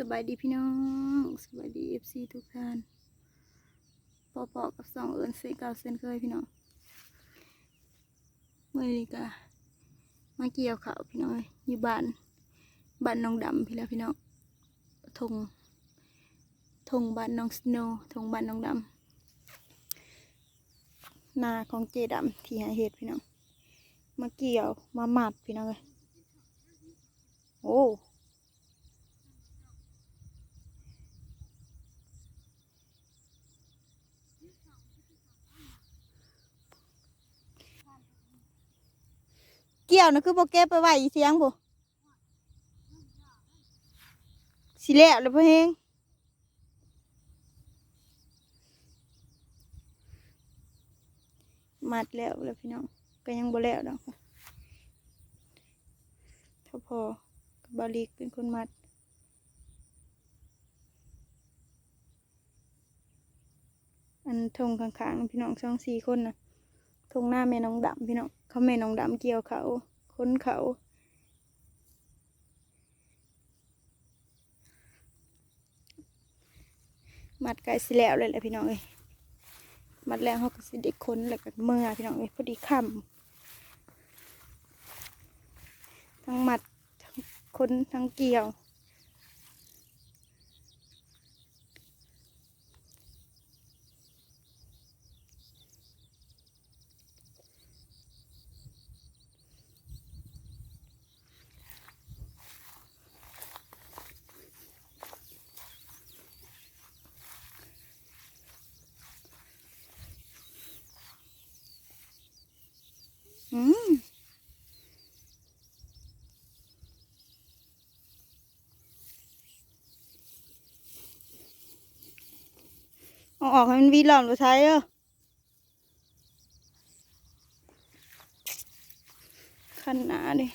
สบายดีพี่น้องสบายดีเอฟซีทุกท่านปอปอกับสองเอิญเซเก่าเซนเคยพี่น้องเมื่อนี้ก็มาเกี่ยวเขาวพี่น้องอยอยู่บ้านบ้านน้องดำพี่แล้วพี่น้องทงทงบ้านน้องสโนทงบ้านน้องดำนาของเจดำที่หาเห็ดพี่น้องมาเกี่ยวมาหมัดพี่น้องเลยโอ้ กี่ยวนะคือโปเก็บไปไว้อีเสียงบ่สิแล้วเลยพ่อเฮงมัดแล้วเลยพี่น้องก็ยังบ่แล้วดอกถ้าพอบาลีกเป็นคนมัดอันทงข้างๆพี่น้องสองสี่คนนะทงหน้าแม่น้องดำพี่น้องเขาแม่น้องดำเกี่ยวเขา ค้นเขา มัดไก่สิแล้วเลยแหละพี่น้องเอ้ยมัดแล้วเขาก็สิเด็กค้นแล้วก็เมื่อพี่น้องเอ้ยพอดีค่ำทั้งมัดทั้งค้นทั้งเกี่ยว อืมเอาออกให้มันวีหลอมตัวใช้เออขันหนาดิ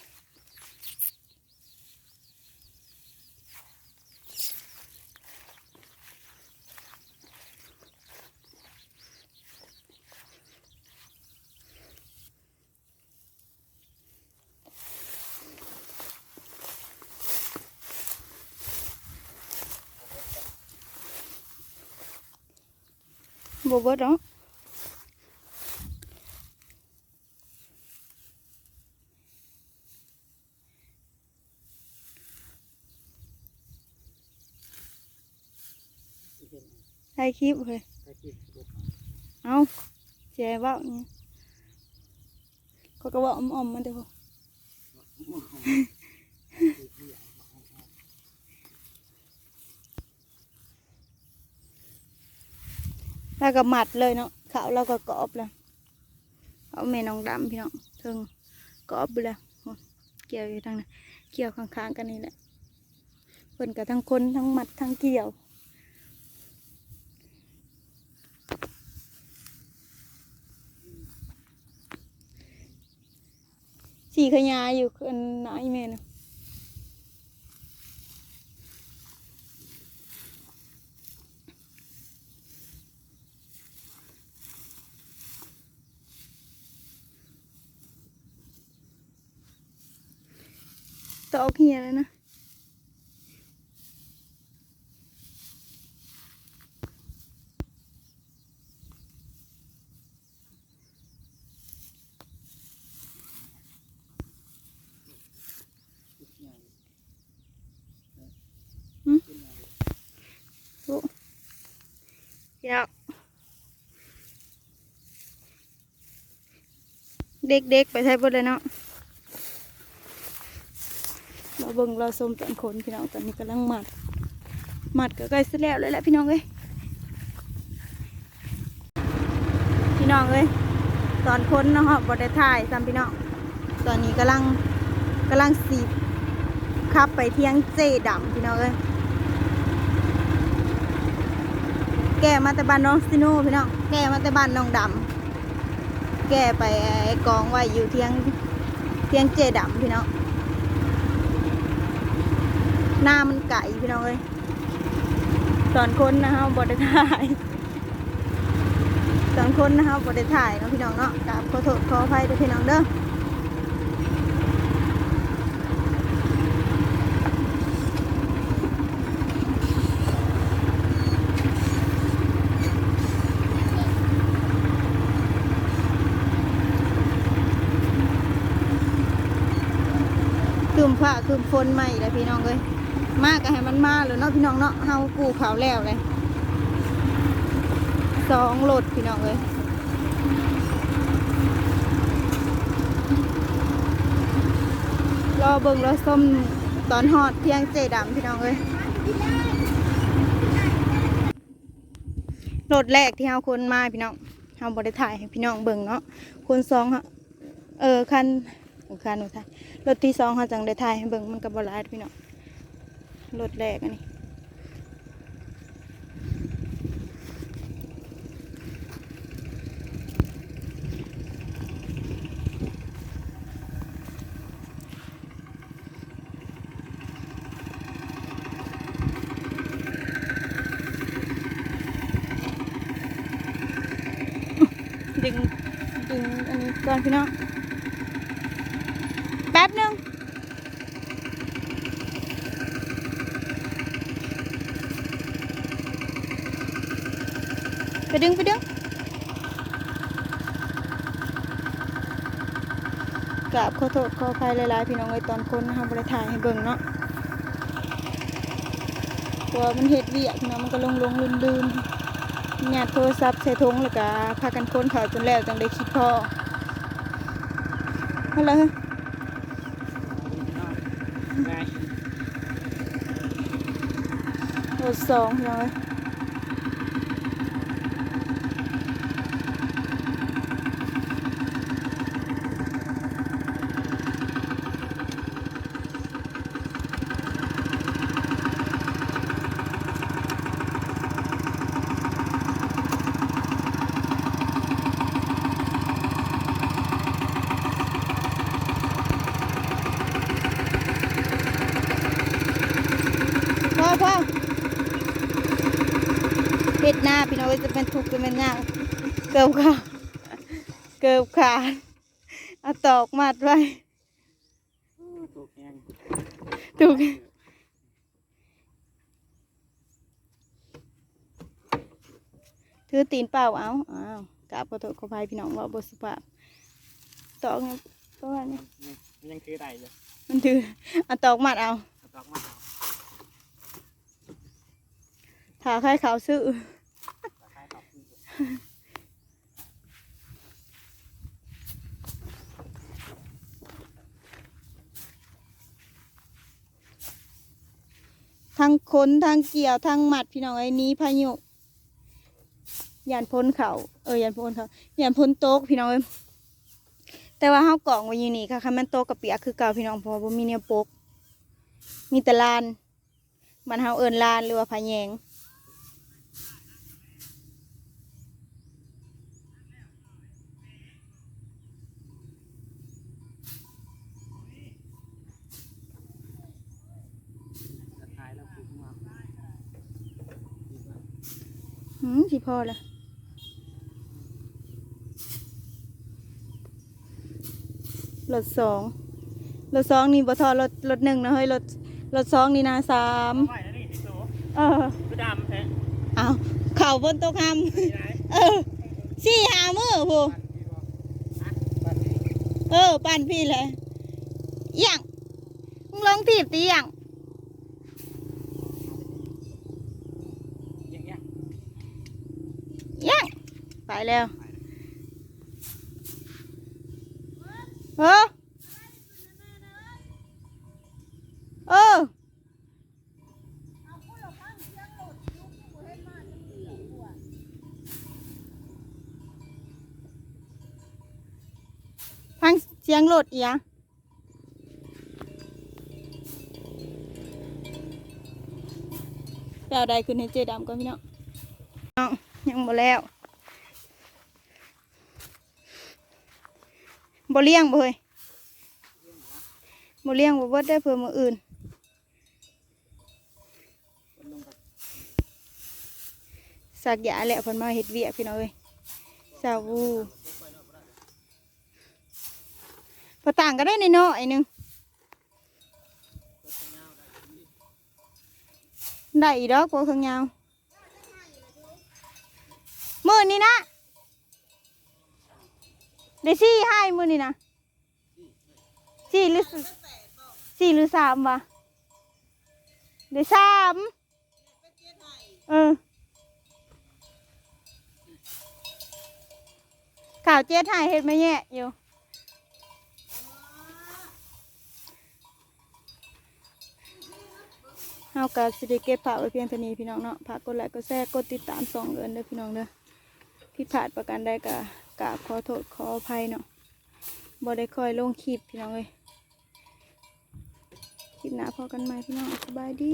บเบิดเนาะถ่ายคลิปเลยเแจว่าเนี่ยเขาก็ว่าอมๆมันเด้อแล้วก็หมัดเลยเนาะขาวเราก็กรอบแล้วเอาแม่น้องดำพี่น้องถึงกรอบไปแล้วเกี่ยวอยู่ทางนั้นเกี่ยวข้างๆกันนี่แหละเพิ่นกับทั้งคนทั้งหมัดทั้งเกี่ยวสีขยายอยู่อันไหนแม่นะ ตอกเฮียเลยนะโอ้เดี๋ยวเด็กๆไปใช้บดเลยเนาะ เราเบิ่งเราสมตอนขนพี่น้องตอนนี้กำลังหมัดหมัดก็ใกล้เสร็จแล้วเลยแหละพี่น้องเอ้ยพี่น้องเอ้ยตอนค้นเนาะบไดถ่ายซ้ำพี่น้องตอนนี้กำลังกำลังสีขับไปเที่ยงเจดำพี่น้องเอ้ยแกมาแต่บ้านน้องซิโน่พี่น้องแกมาแต่บ้านน้องดำแกไปไอ้กองไว้อยู่เที่ยงเที่ยงเจดำพี่น้อง หน้ามันไก่พี่น้องเลยสอนคนนะครับบอดถ่ายสอนคนนะคะบอดถ่ายเนาะพี่น้องเนาะกราบขอโทษขออภัยด้วยพี่น้องเด้อคืมผ้าคืมฝนใหม่แล้วพี่น้องเลย มากก็ให้มันมาเลยเนาะพี่น้องเนาะเฮากูเขาวแล้วเลยสองโหลดพี่น้องเลยรอเบิ่งรอส้มตอนฮอดเที่ยงเจดำพี่น้องเลยโหลดแรกที่เฮาคนมาพี่น้องเฮาบ่ได้ถ่ายให้พี่น้องเบิ่งเนาะคนสองเออคันคันหนูถ่ายรถที่สองเขาจังได้ถ่ายให้เบิ่งมันกับบหลายพี่น้อง รถแรกอันนี้ดึงดึงอันนี้ก่อนพี่น้องแป๊บหนึง ดึงไปดึงกราบขอโทษขออภัยหลายๆพี่น้องไอ้ยตอนคนนะคะบริถ่ายให้เบิ่งเนาะตัวมันเห็ดเวียกพี่น้องมันก็ลงลงลืนลืนๆหยาดโทรศัพท์ใส่ถุงแล้วก็พากันค้นเขาจนแล้วจังได้คิดพอเอาละไงรถสองพี่น้องเอ้ยพ่อพ่อเห็ดหน้าพี่น้องเอ้ยจะเป็นทุกข์จะเป็นยากเกิบขาเกิบขาดเอาตอกมัดไว้ถูกแหงถูกถือตีนเปล่าเอาอ้าวกราบขอโทษขออภัยพี่น้องว่าบสุภาพตอกไงประมาณนี้มันยังคือได้เลยมันถือเอาตอกมัดเอาเอาตอกมาเอาถาใครเขาซื้อ ตะไคร้ตอกขึ้น ทั้งคนทั้งเกี่ยวทั้งหมัดพี่น้องไอ้นี้พายุยานพ้นเขาเออยานพ้นเขายานพ้นโต๊ะพี่น้องแต่ว่าเฮากล่องไว้อยู่นี่ค่ะคันแมันโต๊ะกับเปียกคือเก่าพี่น้องเพอบ่มีแนวปกมีแต่ลานมันเฮาเอิ้นลานหรือว่าพะแยง ตะไคร้แล้วปลูกมา หืมสิพอละรถสองรถสองนี่บ่ทอรถรถหนึ่งนะเฮ้ยรถรถสองนี่นะสามไม่แล้วนี่ที่โตเออคือดำแท้เอาเข่าบนโต๊ะคที่ไหนำเออสี่หามือพูบ้านนี้เออ ปั่นพี่เลยอหย่างมึงลองถีบตีอหย่างอย่างเงี้ย อหย่าง ไปแล้วเออเออฟังเสียงรถอีหยังแปลใดขึ้นให้เจดำก่อนพี่น้องน้องยังบ่แล้ว บ่เลี้ยงบ่เฮ้ยบ่เลี้ยงบ่เบิดได้เพื่อมืออื่นสักยาแหละเพิ่นมาเฮ็ดเวียกพี่น้องเอ้ยสาวูพอต่างก็ได้ในน้อยนึงได้อีดอกกว่าข้างยาวมือนี่นะ ได้สี่ให้มือนี่นะสี่หรือสี่หรือสามวะได้สามเออข่าวเจ๊ถ่ายเห็ดไหมแย่อยู่เฮาก็สิได้เก็บภาไว้เพียงเท่านี้พี่น้องเนาะฝากกดไลค์กดแชร์กดติดตามส่องเอินเด้อพี่น้องเด้อผิดพลาดประการใดก็ กราบขอโทษขออภัยเนาะบ่ได้คอยลงคลิปพี่น้องเลยคลิปหน้าพอกันใหม่พี่น้องสบายดี